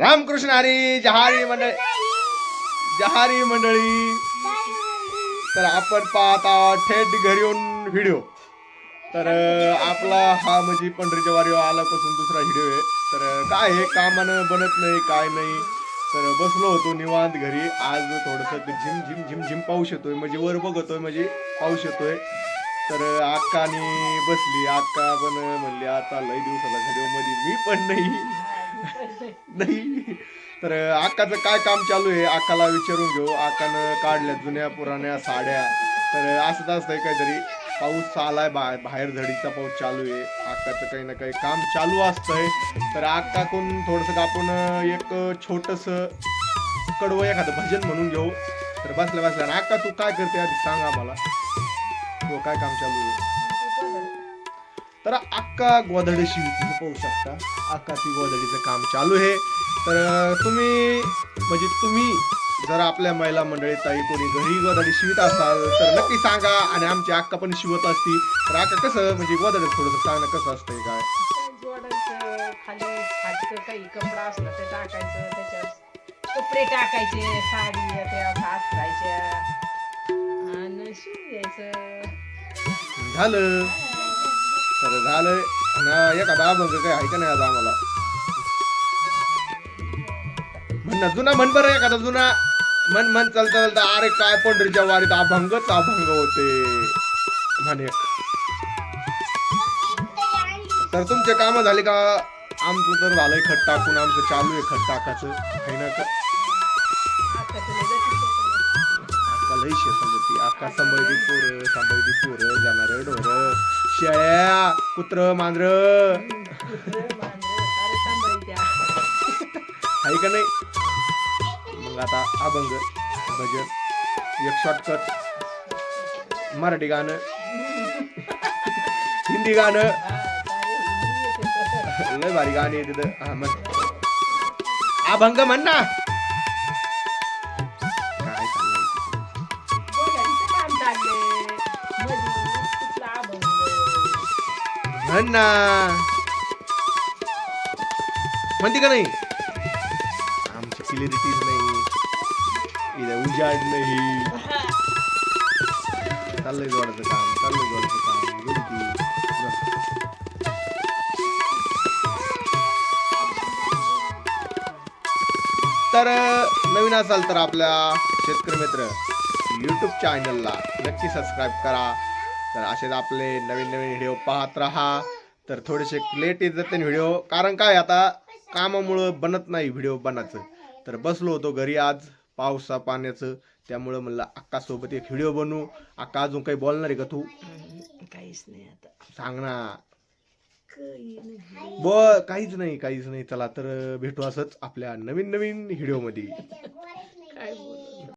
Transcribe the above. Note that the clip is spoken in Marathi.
रामकृष्ण हरी जहारी मंडळी. जहारी मंडळी. तर आपण पाहत आहोत थेट घरी येऊन व्हिडिओ तर आपला हा म्हणजे पंढरीच्या वारी आल्यापासून दुसरा व्हिडिओ आहे. तर काय हे कामानं बनत नाही काय नाही. तर बसलो होतो निवांत घरी. आज थोडंसं ते झिम झिम झिम झिम पाऊस येतोय. म्हणजे वर बघतोय म्हणजे पाऊस येतोय. तर अक्कानी बसली. अक्का पण म्हणली आता लई दिवसाला व्हिडिओमध्ये मी पण नाही. नाही. तर आकाचं काय काम चालू आहे? आकाला विचारून घेऊ. आकानं काढल्या जुन्या पुराण्या साड्या. तर असंच असतंय काहीतरी. पाऊस आलाय बा बाहेर झडीचा पाऊस चालू आहे. अक्काचं काही ना काही काम चालू असतंय. तर आकाकून थोडंसं आपण एक छोटस कडवं एखादं भजन म्हणून घेऊ. तर बसल्या बसल्या आका अक्का तू काय करते आधी सांग आम्हाला. तो काय काम चालू आहे? तर अक्का गोधडी शिवती पाहू शकता. अक्का ती गोधडीचं काम चालू आहे. तर तुम्ही म्हणजे तुम्ही जर आपल्या महिला मंडळीत ताई कोणी घरी गोधडी शिवत असाल तर नक्की सांगा आणि आमची अक्का पण शिवत असती. तर अक्का कसं म्हणजे गोधडी थोडंसं सांगणं कसं असतंय काय? जोडायचं खाली फाटकं काही कपडा असला ते टाकायचं त्याच्यात कपडे टाकायचे साडी त्या आणि झालं. तर झालंय ना एखादा अभंग काय आहे नाही आता आम्हाला. म्हण जुना म्हण बरं एखादा जुना मन मन चालता चालता अरे काय पंढरीच्या वारीत अभंगच अभंग होते. म्हणे तर तुमचे काम झाले का? आमचं तर झालंय खट टाकून आमचं चालू आहे खट टाकायचं. काही ना का लई शेतात होती अक्का सांभाळती पोरं सांभाळती पोरं जाणार ढोर. शेळ्या कुत्र मांजर. आहे का नाही? मग आता अभंग भजन एक शॉर्टकट मराठी गाणं हिंदी गाणं. लय भारी गाणी आहे तिथं. हा म्हण अभंग म्हण ना. म्हण ना. म्हणते का नाही? आमची क्लिअरिटीज नाही. इथे उजाड नाही. चाललंय जोडाचं काम चाललंय जोडाचं काम. तर नवीन असाल तर आपल्या शेतकरी मित्र यूट्यूब चॅनलला नक्की सबस्क्राईब करा. तर असेच आपले नवीन नवीन व्हिडिओ पाहत राहा. तर थोडेसे लेट येत जाते व्हिडिओ. कारण काय आता कामामुळं बनत नाही व्हिडिओ बनायचं. तर बसलो होतो घरी आज पावसा पाण्याचं. त्यामुळं म्हणलं अक्कासोबत एक व्हिडिओ बनवू अक्का अजून काही बोलणार आहे का तू? काहीच नाही आता. सांग ना. काही नाही. ब काहीच नाही काहीच नाही. चला तर भेटू असंच आपल्या नवीन नवीन व्हिडिओमध्ये. काय बोलू?